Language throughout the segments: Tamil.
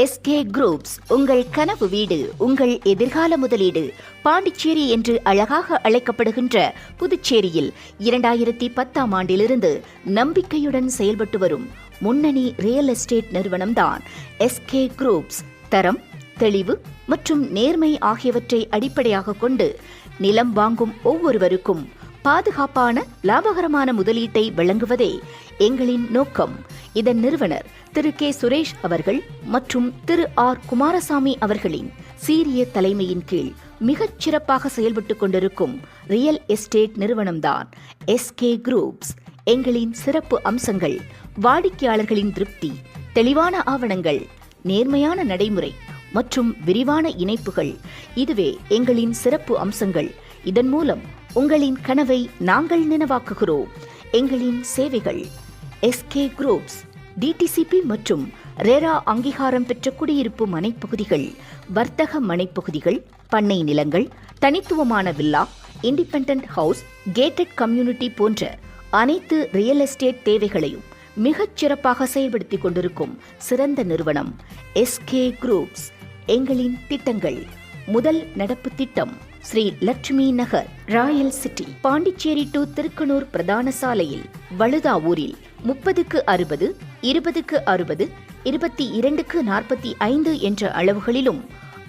எஸ்கே குரூப்ஸ் உங்கள் கனவு வீடு உங்கள் எதிர்கால முதலீடு பாண்டிச்சேரி என்று அழகாக அழைக்கப்படுகின்ற புதுச்சேரியில் இரண்டாயிரத்தி பத்தாம் ஆண்டிலிருந்து நம்பிக்கையுடன் செயல்பட்டு வரும் முன்னணி ரியல் எஸ்டேட் நிறுவனம்தான் எஸ்கே குரூப்ஸ் தரம் தெளிவு மற்றும் நேர்மை ஆகியவற்றை அடிப்படையாக கொண்டு நிலம் வாங்கும் ஒவ்வொருவருக்கும் பாதுகாப்பான லாபகரமான முதலீட்டை வழங்குவதே எங்களின் நோக்கம். இதன் நிறுவனர் திரு கே சுரேஷ் அவர்கள் மற்றும் திரு ஆர் குமாரசாமி அவர்களின் சீரிய தலைமையின் கீழ் மிகச் சிறப்பாக செயல்பட்டுக் கொண்டிருக்கும் ரியல் எஸ்டேட் நிறுவனம்தான் எஸ்கே குரூப்ஸ். எங்களின் சிறப்பு அம்சங்கள் வாடிக்கையாளர்களின் திருப்தி தெளிவான ஆவணங்கள் நேர்மையான நடைமுறை மற்றும் விரிவான இணைப்புகள். இதுவே எங்களின் சிறப்பு அம்சங்கள். இதன் மூலம் உங்களின் கனவை நாங்கள் நினைவாக்குகிறோம். எங்களின் சேவைகள் எஸ்கே குரூப்ஸ் டிடிசிபி மற்றும் ரேரா அங்கீகாரம் பெற்ற குடியிருப்பு மனைப்பகுதிகள் வர்த்தக மனைப்பகுதிகள் பண்ணை நிலங்கள் தனித்துவமான villa independent house gated community போன்ற அனைத்து ரியல் எஸ்டேட் தேவைகளையும் மிகச் சிறப்பாக செயல்படுத்திக் கொண்டிருக்கும் சிறந்த நிறுவனம் எஸ்கே குரூப்ஸ் எங்களின் திட்டங்கள். முதல் நடப்பு திட்டம் Sri Lakshmi Nagar royal city Pondicherry to Thirukkanur பிரதான சாலையில் வழுதாவூரில் முப்பதுக்கு அறுபது இருபதுக்கு அறுபது இருபத்தி இரண்டுக்கு நாற்பத்தி ஐந்து என்ற அளவுகளிலும்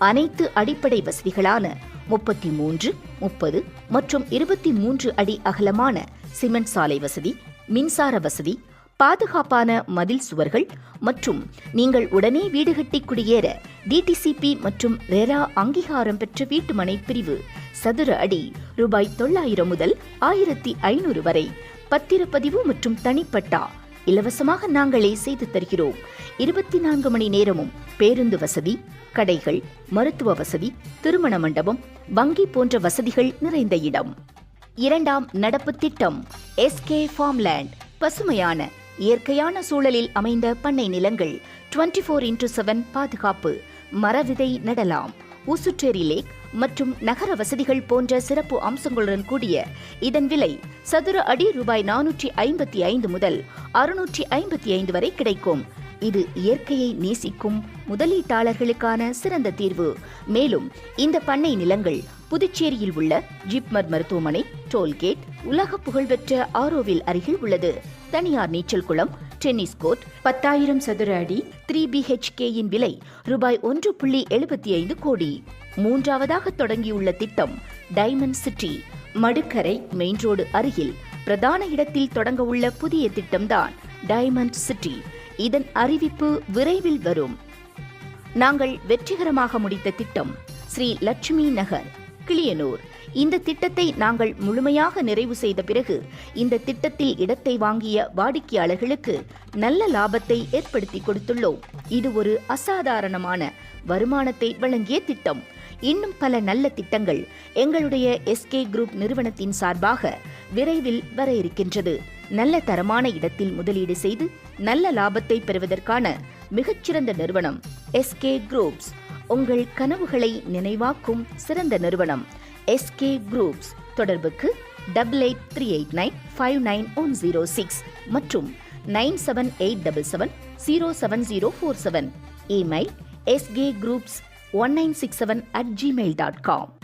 அனைத்து அடிப்படை வசதிகளான முப்பத்தி மூன்று முப்பது மற்றும் இருபத்தி மூன்று அடி அகலமான சிமெண்ட் சாலை வசதி மின்சார வசதி பாதுகாப்பான மதில் சுவர்கள் மற்றும் நீங்கள் உடனே வீடு கட்டி குடியேற டிடிசிபி மற்றும் ரெரா அங்கீகாரம் பெற்ற வீட்டுமனை பிரிவு சதுர அடி ரூபாய் தொள்ளாயிரம் முதல் ஆயிரத்தி ஐநூறு வரை பத்திரப்பதிவு மற்றும் தனிப்பட்டா. இலவசமாக நாங்களே செய்து தருகிறோம். இருபத்தி நான்கு மணி நேரமும் பேருந்து வசதி கடைகள் மருத்துவ வசதி திருமண மண்டபம் வங்கி போன்ற வசதிகள் நிறைந்த இடம். இரண்டாம் நடப்பு திட்டம் எஸ்கே ஃபார்ம்லேண்ட் பசுமையான இயற்கையான சூழலில் அமைந்த பண்ணை நிலங்கள் டுவெண்ட்டி ஃபோர் இன்டூ செவன் பாதுகாப்பு. மரவிதை நடலாம். ஊசுட்டேரி லேக் மற்றும் நகர வசதிகள் போன்ற சிறப்பு அம்சங்களுடன் கூடிய இதன் விலை சதுர அடி ரூபாய் நானூற்றி ஐம்பத்தி ஐந்து முதல் அறுநூற்றி ஐம்பத்தி ஐந்து வரை கிடைக்கும். இது இயற்கையை நேசிக்கும் முதலீட்டாளர்களுக்கான சிறந்த தீர்வு. மேலும் இந்த பண்ணை நிலங்கள் புதுச்சேரியில் உள்ள ஜிப்மர் மருத்துவமனை டோல்கேட் உலக புகழ்பெற்ற ஆரோவில் அருகில் உள்ளது. தனியார் நீச்சல் குளம் டென்னிஸ் கோர்ட் பத்தாயிரம் சதுர அடி த்ரீ பிஹெச்கேயின் விலை ரூபாய் ஒன்று புள்ளி எழுபத்தி ஐந்து கோடி. மூன்றாவதாக தொடங்கியுள்ள திட்டம் diamond city. Madukkarai main road அருகில் பிரதான இடத்தில் தொடங்க உள்ள புதிய திட்டம்தான் டைமண்ட் சிட்டி. இதன் அறிவிப்பு விரைவில் வரும். நாங்கள் வெற்றிகரமாக முடித்த திட்டம் ஸ்ரீ லட்சுமி நகர் கிளியனூர். இந்த திட்டத்தை நாங்கள் முழுமையாக நிறைவு செய்த பிறகு இந்த திட்டத்தில் இடத்தை வாங்கிய வாடிக்கையாளர்களுக்கு நல்ல லாபத்தை ஏற்படுத்தி கொடுத்துள்ளோம். இது ஒரு அசாதாரணமான வருமானத்தை வழங்கிய திட்டம். இன்னும் பல நல்ல திட்டங்கள் எங்களுடைய எஸ்கே குரூப் நிறுவனத்தின் சார்பாக விரைவில் வர இருக்கின்றது. நல்ல தரமான இடத்தில் முதலீடு செய்து நல்ல லாபத்தை பெறுவதற்கான மிகச்சிறந்த நிறுவனம் எஸ்கே குரூப்ஸ் உங்கள் கனவுகளை நினைவாக்கும் சிறந்த நிறுவனம் எஸ்கே குரூப்ஸ் தொடர்புக்கு double eight three eight nine five nine one zero six மற்றும் nine seven eight double seven zero seven zero four seven email SK groups one nine six seven at Gmail dot com